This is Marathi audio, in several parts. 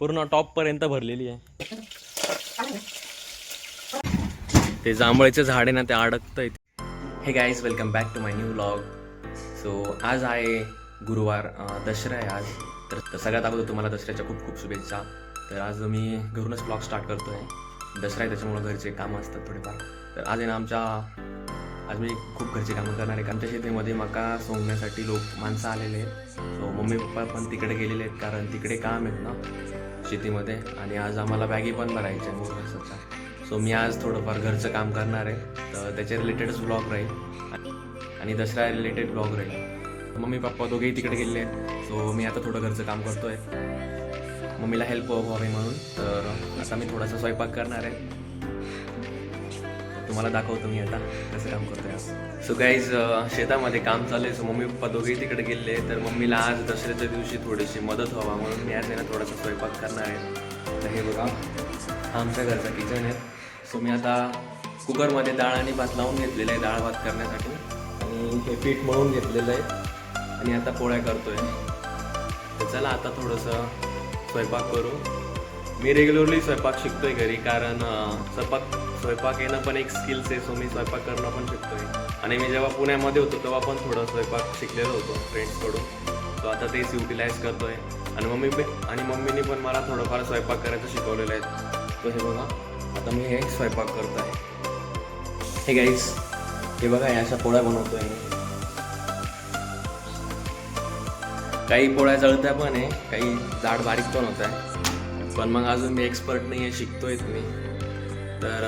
पूर्ण टॉपपर्यंत भरलेली आहे. ते जांभळीचे झाड आहे ना ते अडकतं हे guys welcome back to my new vlog so आज आहे गुरुवार दसरा आहे आज. तर तर सगळ्यात अगोदर तुम्हाला दसऱ्याच्या खूप खूप शुभेच्छा. तर आज मी घरूनच ब्लॉग स्टार्ट करतो आहे दसरा आहे त्याच्यामुळं घरचे कामं असतात थोडेफार. तर आज आहे ना आमच्या आज मी खूप घरचे कामं करणार आहे. आमच्या शेतीमध्ये मका सोंगण्यासाठी लोक माणसं आलेले आहेत. सो मम्मी पप्पा पण तिकडे गेलेले आहेत कारण तिकडे काम आहेत ना. शेतीमध्ये आणि आज आम्हाला बॅगी पण भरायच्या आहे सो मी आज थोडंफार घरचं काम करणार आहे. तर त्याच्या रिलेटेडच ब्लॉग राहील. आणि दसरा रिलेटेड ब्लॉग राहील. मम्मी पप्पा दोघेही तिकडे गेले आहेत. सो मी आता थोडं घरचं काम करतोय. मम्मीला हेल्प व्हावी म्हणून. तर आता मी थोडासा स्वयंपाक करणार आहे. तुम्हाला दाखवतो मी आता कसं काम करतोय आज. सो गाईज शेतामध्ये काम चालू आहे. सो मम्मी पप्पा दोघेही तिकडे गेले. तर मम्मीला आज दसऱ्याच्या दिवशी थोडीशी मदत व्हावा म्हणून मी आज आहे ना थोडासा स्वयंपाक करणार आहे. तर हे बघा आमच्या घरचा किचन आहे. सो मी आता कुकरमध्ये डाळ आणि भात लावून घेतलेला आहे डाळ भात करण्यासाठी. आणि हे पीठ मळून घेतलेलं आहे. आणि आता पोळ्या करतोय. तर चला आता थोडंसं स्वयंपाक करू. मी रेग्युलरली स्वयंपाक शिकतोय घरी कारण स्वयंपाक स्वयंपाक येणं पण एक स्किल्स आहे सो मी स्वयंपाक करणं पण शिकतोय. आणि मी जेव्हा पुण्यामध्ये होतो तेव्हा पण थोडं स्वयंपाक शिकलेलो होतो फ्रेंड्सकडून सो आता तेच युटिलाइज करतोय. आणि मम्मी आणि मम्मीने पण मला थोडंफार स्वयंपाक करायचं शिकवलेलं आहे. तो हे बघा आता मी हे स्वयंपाक करत आहे हे गाईस हे बघा या अशा पोळ्या बनवतोय काही पोळ्या जळत्या पण आहे काही जाड बारीक पण होत आहे. पण मग अजून मी एक्सपर्ट नाही आहे शिकतोय तुम्ही. तर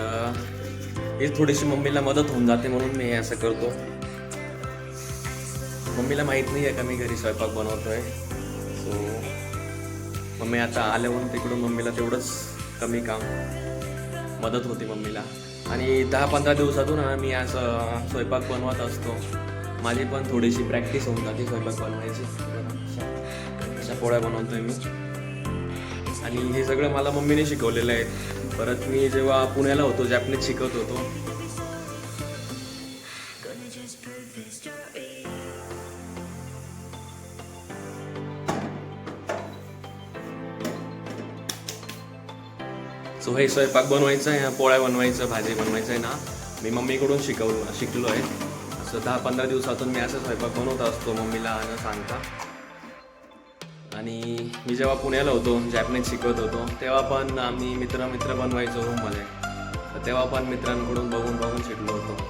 हे ही थोडीशी मम्मीला मदत होऊन जाते म्हणून मी हे असं करतो. मम्मीला माहीत नाही आहे का मी घरी स्वयंपाक बनवतोय. सो मम्मी आता आल्यावरून तिकडून मम्मीला तेवढंच कमी काम मदत होते मम्मीला. आणि दहा पंधरा दिवसातून मी असं स्वयंपाक बनवत असतो. माझी पण थोडीशी प्रॅक्टिस होऊन जाते स्वयंपाक बनवायची. अशा पोळ्या बनवतोय मी. आणि हे सगळं मला मम्मीने शिकवलेलं आहे. परत मी जेव्हा पुण्याला होतो जॅपनीज शिकत होतो. सो हे स्वयंपाक बनवायचा आहे पोळ्या बनवायचं भाजी बनवायचं आहे ना. मी मम्मीकडून शिकवलं शिकलो आहे असं दहा पंधरा दिवसातून मी असं स्वयंपाक बनवत असतो मम्मीला न सांगता. आणि मी जेव्हा पुण्याला होतो जॅपनीज शिकवत होतो तेव्हा पण आम्ही मित्र मित्र बनवायचो रूममध्ये. तर तेव्हा पण मित्रांकडून बघून बघून शिकलो होतो.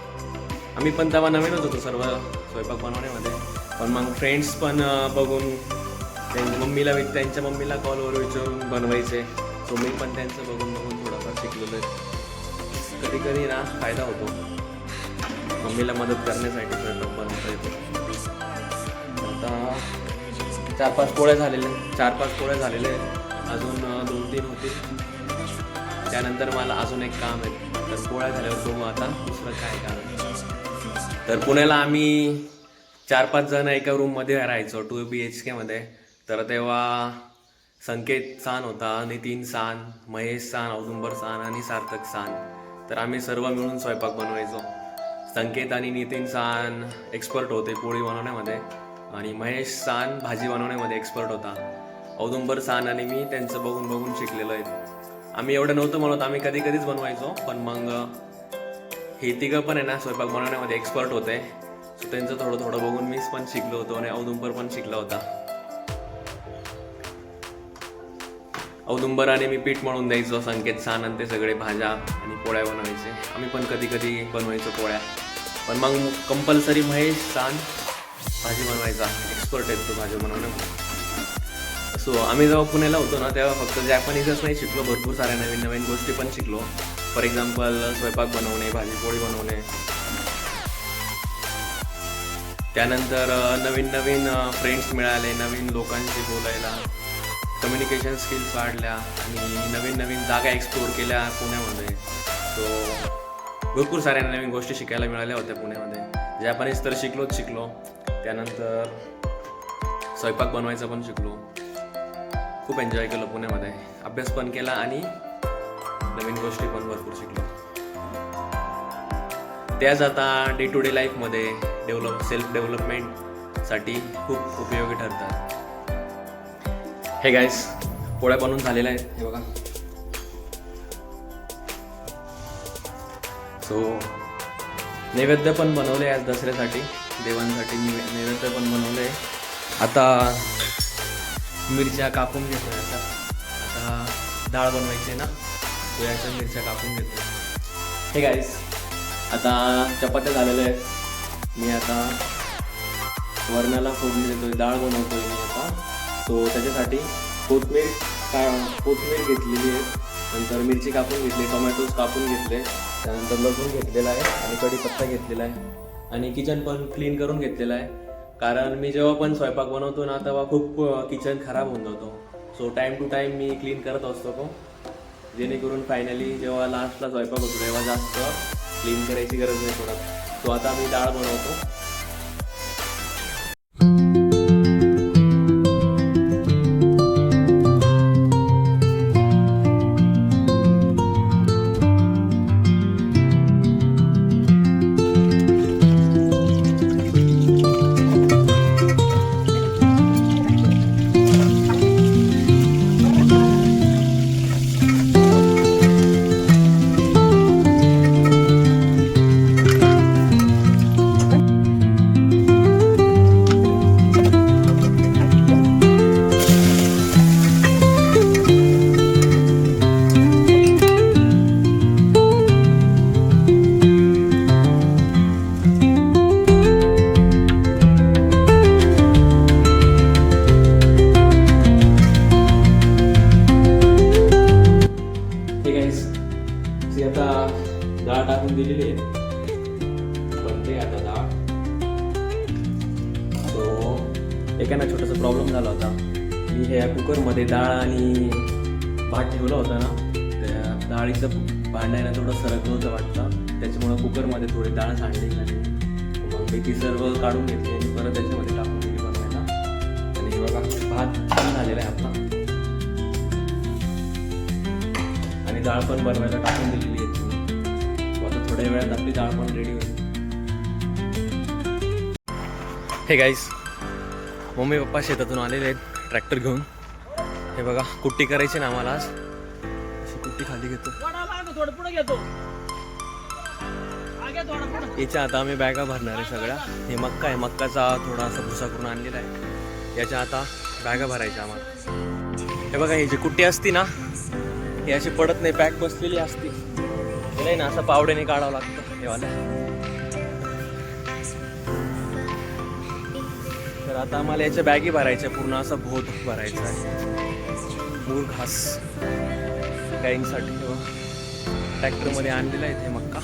आम्ही पण तेव्हा नवीनच होतो सर्व स्वयंपाक बनवण्यामध्ये. पण मग फ्रेंड्स पण बघून त्यांच्या मम्मीला वि- त्यांच्या मम्मीला कॉलवर विचारून बनवायचे. सो मी पण त्यांचं बघून बघून थोडंफार शिकलेलो आहे. कधी कधी ना फायदा होतो. मम्मीला मदत करण्यासाठी स्वयंपाक बनवता येतो. आता चार पाच पोळ्या झालेल्या. चार पाच पोळ्या झालेल्या आहेत. अजून दोन तीन होते त्यानंतर मला अजून एक काम आहे. तर पोळ्या झाल्यावर बघू आता दुसरं काय काम आहे. तर पुण्याला आम्ही चार पाच जण एका रूममध्ये राहायचो टू बी एच केमध्ये तर तेव्हा संकेत सान होता Nitin San Mahesh San Audumbar San आणि सार्थक सान. तर आम्ही सर्व मिळून स्वयंपाक बनवायचो. संकेत आणि नितीन सान एक्सपर्ट होते पोळी बनवण्यामध्ये. आणि महेश सान भाजी बनवण्यामध्ये एक्सपर्ट होता. औदुंबर सान आणि मी त्यांचं बघून बघून शिकलेलो आहे. आम्ही एवढं नव्हतं म्हणत आम्ही कधी कधीच बनवायचो पण मग हे तिघं पण आहे ना स्वयंपाक बनवण्यामध्ये एक्सपर्ट होते. सो त्यांचं थोडं थोडं बघून मीच पण शिकलो होतो आणि औदुंबर पण शिकला होता. औदुंबर आणि मी पीठ म्हणून द्यायचो संकेत सान आणि ते सगळे भाज्या आणि पोळ्या बनवायचे. आम्ही पण कधी कधी बनवायचो पोळ्या. पण मग कंपल्सरी महेश सान भाजी बनवायचा एक्सपर्ट आहेत तो भाजी बनवणं सो आम्ही जेव्हा पुण्याला होतो ना तेव्हा फक्त जॅपनीजच नाही शिकलो भरपूर साऱ्या नवीन नवीन गोष्टी पण शिकलो. फॉर एक्झाम्पल स्वयंपाक बनवणे भाजीपोळी बनवणे. त्यानंतर नवीन नवीन फ्रेंड्स मिळाले नवीन लोकांशी बोलायला. कम्युनिकेशन स्किल्स वाढल्या आणि नवीन नवीन जागा एक्सप्लोर केल्या पुण्यामध्ये. सो भरपूर साऱ्या नवीन गोष्टी शिकायला मिळाल्या होत्या पुण्यामध्ये. जॅपनीज तर शिकलोच शिकलो. त्यानंतर स्वयंपाक बनवायचा पण शिकलो. खूप एन्जॉय केलं पुण्यामध्ये. अभ्यास पण केला आणि नवीन गोष्टी पण भरपूर शिकलो. त्याच आता डे टू डे लाईफमध्ये डेव्हलप सेल्फ डेव्हलपमेंटसाठी खूप उपयोगी ठरतात. हे गाईस पोळ्या बनवून झालेल्या आहेत. हे बघा. सो नैवेद्य पण बनवले आज दसऱ्यासाठी. देवांसाठी निवे नैवेद्य पण बनवले आता मिरच्या कापून घेतो याचा आता डाळ बनवायची आहे ना तो याच्या मिरच्या कापून घेतो हे गाईस आता चपात्या झालेल्या आहेत. मी आता वरणाला फोडणी देतोय डाळ बनवतोय मी आता. सो त्याच्यासाठी कोथमीर का कोथमीर घेतलेली आहे. नंतर मिरची कापून घेतली टोमॅटोज कापून घेतले. त्यानंतर लसूण घेतलेला आहे आणि कढीपत्ता घेतलेला आहे. आणि किचन पण क्लीन करून घेतलेलं आहे. कारण मी जेव्हा पण स्वयंपाक बनवतो ना तेव्हा खूप किचन खराब होऊन जातो. सो टाईम टू टाईम मी क्लीन करत असतो तो. जेणेकरून फायनली जेव्हा लास्टला स्वयंपाक होतो तेव्हा जास्त क्लीन करायची गरज नाही पडत. सो आता मी डाळ बनवतो. एकाना छोटासा प्रॉब्लेम झाला होता. मी ह्या कुकरमध्ये डाळ आणि भात ठेवला होता ना त्या डाळीचं भांडायला आहे ना थोडं सरकलं होतं वाटतं. त्याच्यामुळं कुकरमध्ये थोडी डाळ सांडली आणि मग मी ती सर्व काढून घेतली आणि परत त्याच्यामध्ये टाकून दिली बनवायला. आणि बघा भात छान झालेला आहे आपला आणि डाळ पण बनवायला टाकून दिलेली आहे. तुम्ही आता थोड्या वेळात आपली डाळ पण रेडी होईल. हे गाईस मम्मी पप्पा शेतातून आलेले आहेत ट्रॅक्टर घेऊन. हे बघा कुट्टी करायची ना आम्हाला आज. अशी कुट्टी खाली घेतो. याच्या आता आम्ही बॅगा भरणार आहे सगळ्या. हे मक्का आहे मक्काचा थोडासा भुसा करून आणलेला आहे. याच्या आता बॅगा भरायच्या आम्हाला. हे बघा ही जी कुट्टी असती ना ही अशी पडत नाही पॅक बसलेली असती. नाही ना असं पावड्याने काढावं लागतं. हे वाला आता आम्हाला याच्या बॅगी भरायच्या पूर्ण असा भोत भरायचा आहे. मूळ घास. गाईंसाठी ट्रॅक्टरमध्ये हो. आणलेला आहे ते मक्का.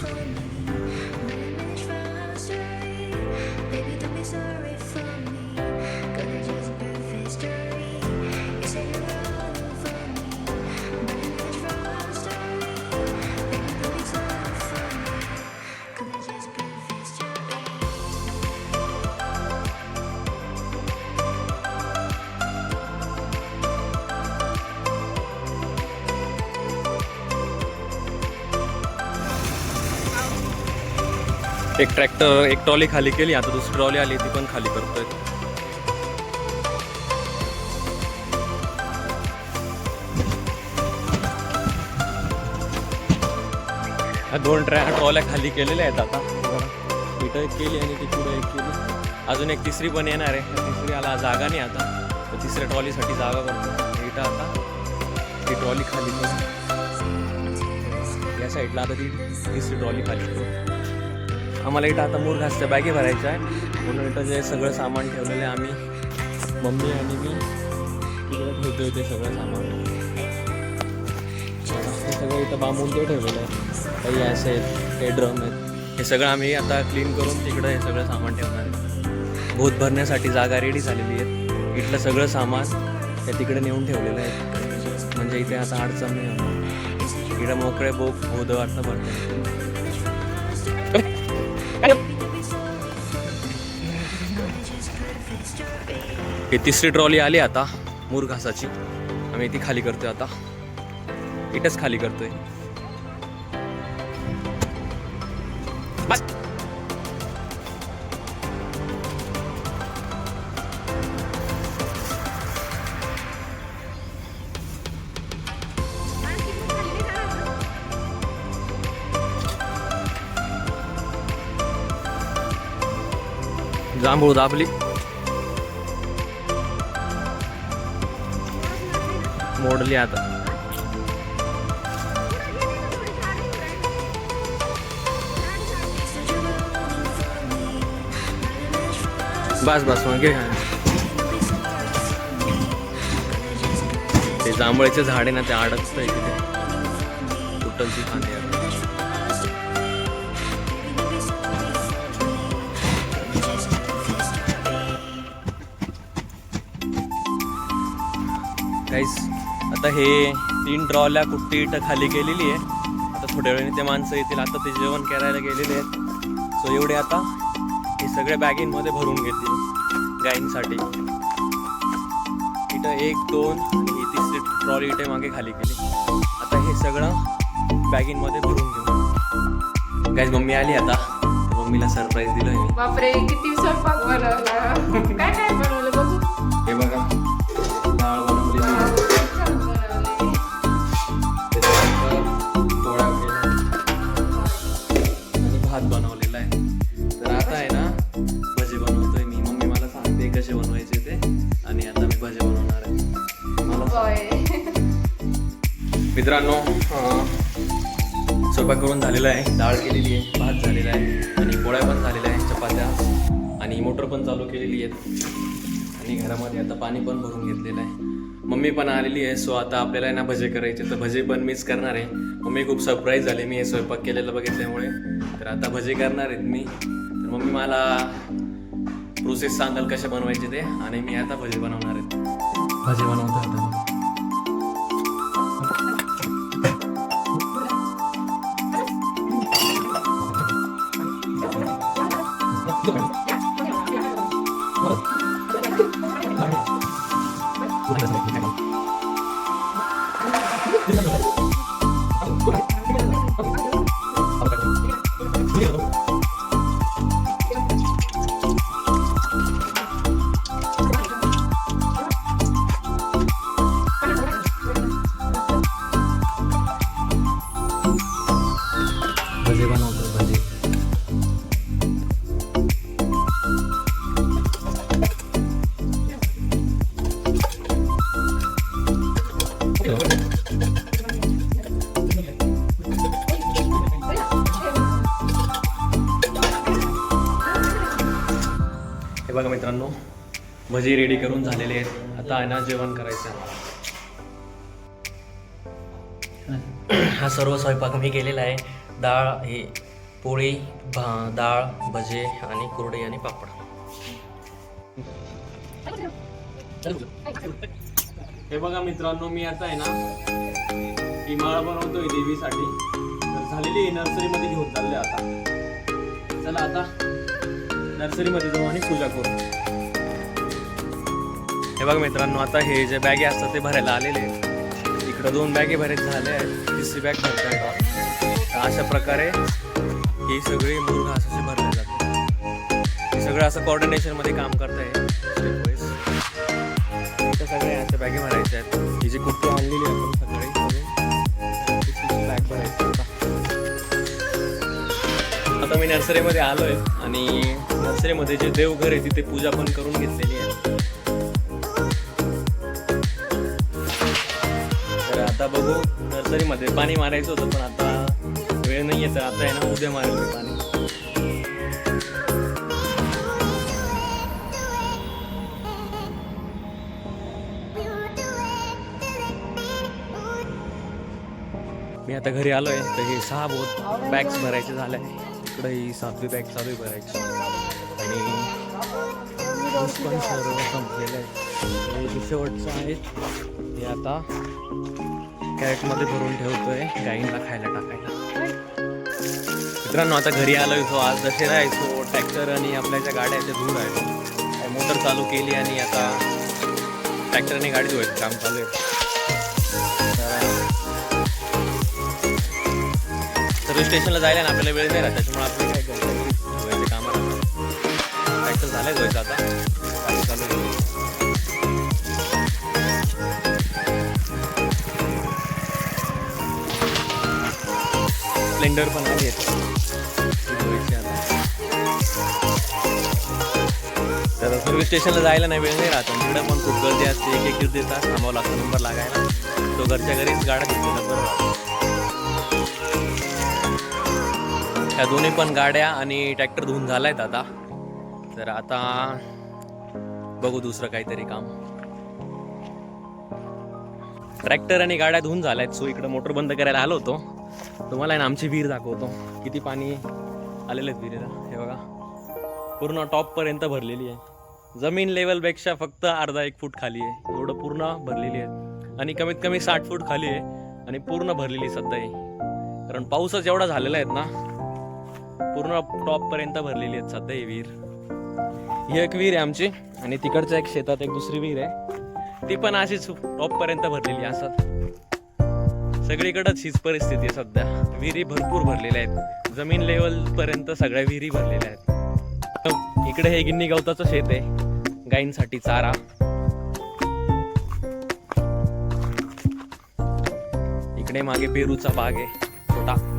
एक ट्रॅक्टर एक ट्रॉली खाली केली आता दुसरी ट्रॉली आली ती पण खाली करतोय. ह्या दोन ट्रॅ ट्रॉल्या खाली केलेल्या आहेत आता. इथं एक केली आणि ती पुढे एक केली. अजून एक तिसरी पण येणार आहे. तिसरी आला जागा नाही आता. तर तिसऱ्या ट्रॉलीसाठी जागा करतो. इथं आता ती ट्रॉली खाली या साईडला आता ती तिसरी ट्रॉली खाली करू. आम्हाला इथं आता मूर घासच्या बॅगे भरायच्या आहे म्हणून इथं जे सगळं सामान ठेवलेलं आहे आम्ही मम्मी आणि मी तिकडे ठेवतोय ते सगळं सामान. हे सगळं इथं बांबून ते ठेवलेलं आहे. काही असे आहेत काही ड्रम आहेत. हे सगळं आम्ही आता क्लीन करून तिकडं हे सगळं सामान ठेवणार आहे. भूत भरण्यासाठी जागा रेडी झालेली आहे. इथलं सगळं सामान हे तिकडे नेऊन ठेवलेलं आहे. म्हणजे इथे आता अडचण नाही होणार. इकडं मोकळे बोक भूत वाटतं भरतं हे तिसरी ट्रॉली आली आता मुरघासाची आम्ही ती खाली करतोय आता. इटच खाली करतोय. जांभूळ दाबली. मोडली आता. बस बस मग घे. ते जांभळाचे झाड आहे ना ते अडकत आहे तिथे. तुटलची खांदी आहे. आता हे तीन ट्रॉल्या कुट्टी इथं खाली केलेली आहे. आता थोड्या वेळाने ते माणसं येतील. आता ते जेवण करायला गेलेले आहेत. सो एवढे आता हे सगळ्या बॅगिंगमध्ये भरून घेतील गायींसाठी इथं एक दोन आणि ही तिसरी ट्रॉली इथे मागे खाली गेली. आता हे सगळं बॅगिंगमध्ये भरून घेऊ गाईज मम्मी आली आता. मम्मीला सरप्राईज दिलं बापरे किती स्वयंपाक बनवला. मित्रांनो स्वयंपाक करून झालेला आहे डाळ केलेली आहे भात झालेला आहे आणि पोळ्या पण झालेल्या आहेत चपात्या आणि मोटर पण चालू केलेली आहेत. आणि घरामध्ये आता पाणी पण भरून घेतलेलं आहे. मम्मी पण आलेली आहे सो आता आपल्याला ना भजे करायचे तर भजे पण मिस करणार आहे. मम्मी खूप सरप्राईज झाली मी हे स्वयंपाक केलेलं बघितल्यामुळे. तर आता भजे करणार आहेत मी. तर मम्मी मला प्रोसेस सांगाल कसे बनवायचे ते आणि मी आता भजे बनवणार आहेत भजे बनवतो आता. This. हे बघा मित्रांनो भजी रेडी करून झालेले आहेत. आता आहे ना जेवण करायचं. हा सर्व स्वयंपाक मी केलेला आहे. डाळ हे पोळी भा डाळ भजे आणि कुरडे आणि पापड. हे बघा मित्रांनो मी आता आहे ना ही माळ बनवतोय देवीसाठी. तर झालेली नर्सरीमध्ये घेऊन चालले आता. चला आता. नर्सरीमध्ये जाऊ आणि पूजा करू. हे बघा मित्रांनो आता हे जे बॅगे असतात ते भरायला आलेले आहेत. इकडं दोन बॅगे भरायच झाले आहेत. तिसरी बॅग भरता येतात अशा प्रकारे ही सगळी मूळ घासाची भरले जाते सगळं असं कॉर्डिनेशनमध्ये काम करता येईल step अशा बॅगे भरायच्या आहेत. ही जी कुठे आणलेली आहे आता मी नर्सरीमध्ये आलो आहे आणि नर्सरीमध्ये जे देवघर आहे तिथे पूजा पण करून घेतलेली आहे. तर आता बघू नर्सरीमध्ये पाणी मारायचं होतं पण आता वेळ नाही आहे तर आता आहे ना उद्या मारेल पाणी. मी आता घरी आलो आहे तर हे सहा बोत बॅग्स भरायचे झाले. आहे इकडे ही सातवी बॅग चालू आहे भरायची आणि ऊस पण सर्व संपलेलं आहे जे शेवटचं आहे हे आता कॅरेटमध्ये भरून ठेवतोय गाईंना खायला टाकायला. मित्रांनो आता घरी आलो सो आज दशेरा आहे सो ट्रॅक्टर आणि आपल्या ज्या गाड्या आहेत त्या धूर आहे मोटर चालू केली आणि आता ट्रॅक्टरने गाडी धुवायचं काम चालू आहे. सर्व्हिस स्टेशनला जायला ना आपल्याला वेळ नाही राहत त्याच्यामुळे आपलं काय करतो? धुवायचे काम राहतात ट्रॅक्टर झालंय धुवायचं आता. चालू स्प्लेंडर पण आली तर ती सर्व्हिस स्टेशनला जायला नाही वेळ नाही राहत. आणि तिकडे पण खूप गर्दी असते. एक एक दीड दीड तास थांबावं लागतं. नंबर लागायला. तो घरच्या घरीच गाड्या घेतलेला बरं राहतं. दोन्ही पण गाड्या आणि ट्रॅक्टर धुवून झालायत आता. तर आता बघू दुसरं काहीतरी काम. ट्रॅक्टर आणि गाड्या धुवून आहेत सो इकडं मोटर बंद करायला आलो होतो. तुम्हाला आहे ना आमची विहीर दाखवतो. किती पाणी आलेलं आहेत विहिरीला? हे बघा. पूर्ण टॉपपर्यंत भरलेली आहे. जमीन लेवलपेक्षा फक्त अर्धा एक फूट खाली आहे. एवढं पूर्ण भरलेली आहे. आणि कमीत कमी साठ फूट खाली आहे. आणि पूर्ण भरलेली सध्या आहे. कारण पाऊसच एवढा झालेला आहे ना. पूर्ण टॉपपर्यंत भरलेली आहेत सध्या ही विहीर. ही एक विहीर आहे आमची आणि तिकडच्या एक शेतात एक दुसरी विहीर आहे. ती पण अशीच टॉपपर्यंत भरलेली असत सगळीकडंच हीच परिस्थिती आहे सध्या. विहिरी भरपूर भरलेल्या आहेत. जमीन लेवलपर्यंत सगळ्या विहिरी भरलेल्या आहेत. इकडे हे गिन्नी गवताचं शेत आहे. गायींसाठी चारा. इकडे मागे पेरूचा बाग आहे छोटा.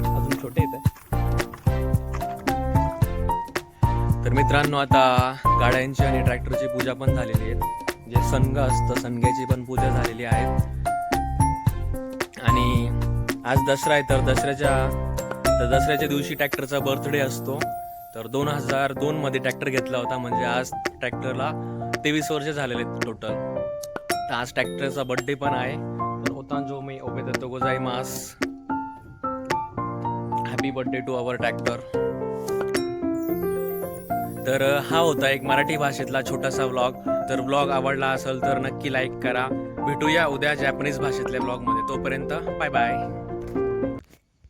मित्रांनो आता गाड्यांची आणि ट्रॅक्टरची पूजा पण झालेली आहे. जे संघ असतं संघाची पण पूजा झालेली आहे. आणि आज दसरा आहे तर दसऱ्याच्या तर दसऱ्याच्या दिवशी ट्रॅक्टरचा बर्थडे असतो. तर दोन हजार दोन मध्ये ट्रॅक्टर घेतला होता म्हणजे आज ट्रॅक्टरला तेवीस वर्ष झालेले टोटल तर आज ट्रॅक्टरचा बर्थडे पण आहे. तर होता जो मी ओबे देतो गोजाई मास. Happy birthday to our tractor तर हा होता एक मराठी भाषेतला छोटासा व्लॉग तर व्लॉग आवडला असेल तर नक्की लाईक करा. भेटूया उद्या जॅपनीज भाषेतल्या ब्लॉगमध्ये तोपर्यंत बाय बाय